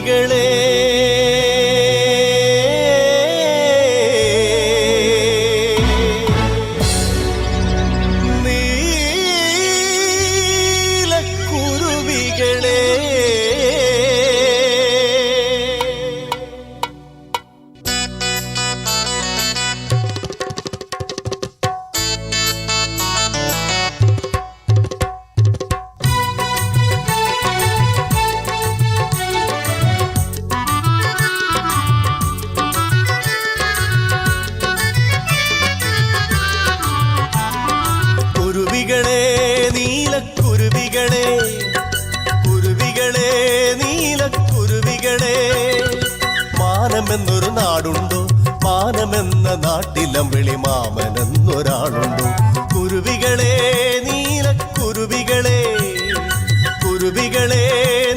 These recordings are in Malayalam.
കുരുവികളെ മാനമെന്നൊരു നാടുണ്ടോ? മാനമെന്ന വിളി മാമനെന്നൊരാളുണ്ടോ? കുരുവികളെ നീലക്കുരുവികളെ കുരുവികളെ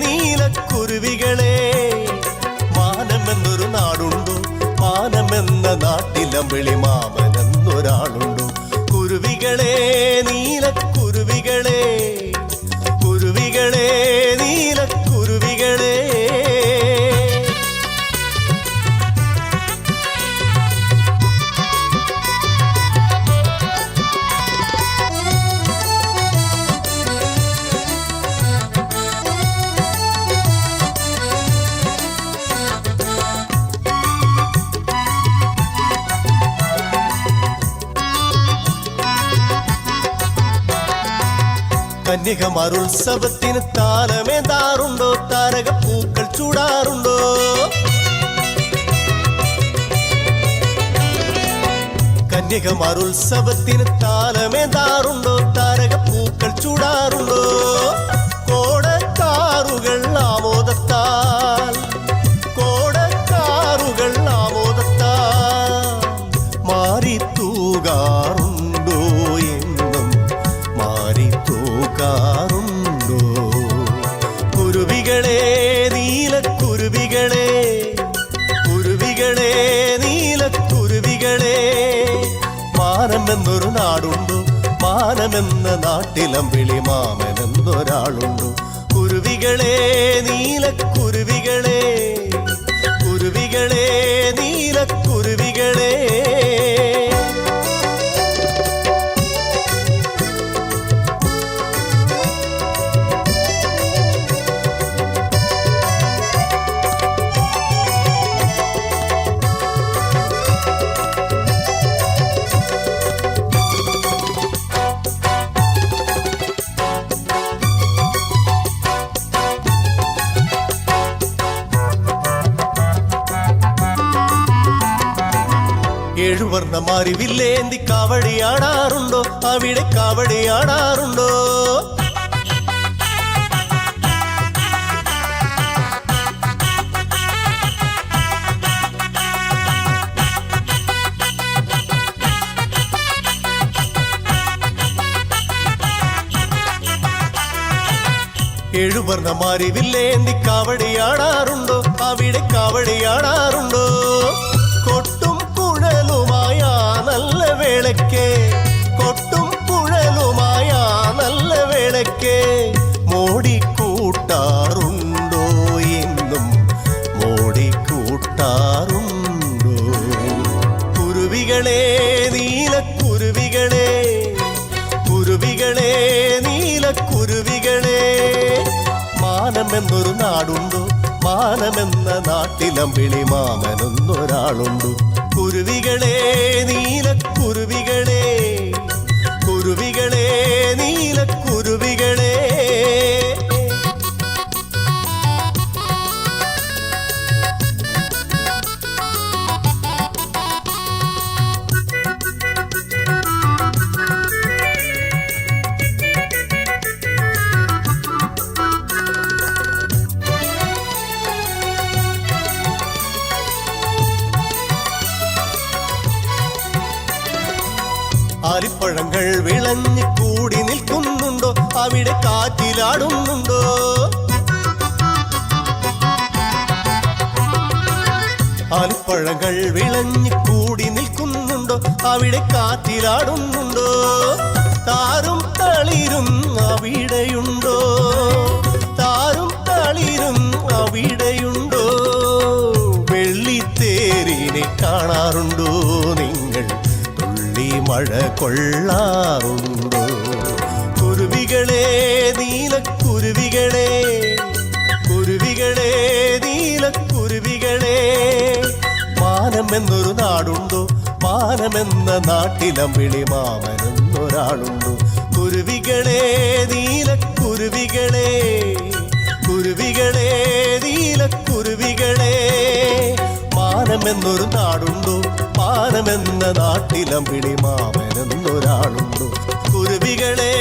നീലക്കുരുവികളെ മാനമെന്നൊരു നാടുണ്ടോ? മാനമെന്ന വിളി മാമനെന്നൊരാളുണ്ടോ? കുരുവികളെ കന്യകമാരുത്സവത്തിന് താരക പൂക്കൾ ചൂടാറുണ്ടോ? കന്യകമാരുത്സവത്തിന് താരക പൂക്കൾ ചൂടാറുണ്ടോ? കോടക്കാറുകൾ നാടുണ്ടോ മാനമെന്ന നാട്ടിലമ്പിളി മാമനെന്നൊരാളുണ്ടോ കുരുവികളെ നീലക്കുരുവികളെ. കുരുവികളെ നീലക്കുരുവികളെ. ഏഴുവർണ്ണ മാറി വില്ലേന്തി കാവടിയാടാറുണ്ടോ അവിടെ കാവടിയാടാറുണ്ടോ ഏഴുവർണ്ണ മാറി വില്ലേന്തി കാവടിയാടാറുണ്ടോ അവിടെ കാവടിയാടാറുണ്ടോ വേളയ്ക്ക് കൊട്ടും കുഴലുമായ നല്ല വേളയ്ക്ക് മോടിക്കൂട്ടാറുണ്ടോ എന്നും മോടിക്കൂട്ടാറുണ്ടോ? കുരുവികളെ നീലക്കുരുവികളെ കുരുവികളെ നീലക്കുരുവികളെ. മാനമെന്നൊരു നാടുണ്ടോ? മാനമെന്ന നാട്ടിലമ്പിളി മാമനെന്നൊരാളുണ്ടോ? കുരുവികളെ നീലക്കുരുവികളെ. ആലിപ്പഴങ്ങൾ വിളഞ്ഞു കൂടി നിൽക്കുന്നുണ്ടോ? അവിടെ കാറ്റിലാടുന്നുണ്ടോ? ആലിപ്പഴങ്ങൾ വിളഞ്ഞു കൂടി നിൽക്കുന്നുണ്ടോ? അവിടെ കാറ്റിലാടുന്നുണ്ടോ? താരും തളിരും അവിടെയുണ്ടോ? താരും തളിരും അവിടെയുണ്ടോ? മഴ കൊള്ളാറുണ്ടോ കുരുവികളെ നീലക്കുരുവികളെ കുരുവികളെ നീലക്കുരുവികളെ മാനമെന്നൊരു നാടുണ്ടോ? മാനമെന്ന നാട്ടിലമ്പിളി മാമനെന്നൊരാളുണ്ടോ കുരുവികളെ നീലക്കുരുവികളെ കുരുവികളെ നീലക്കുരുവികളെ മാനമെന്നൊരു നാടുണ്ടോ? മാനമെന്ന നാട്ടിലമ്പിളി മാമനെന്നൊരാളുണ്ടോ കുരുവികളെ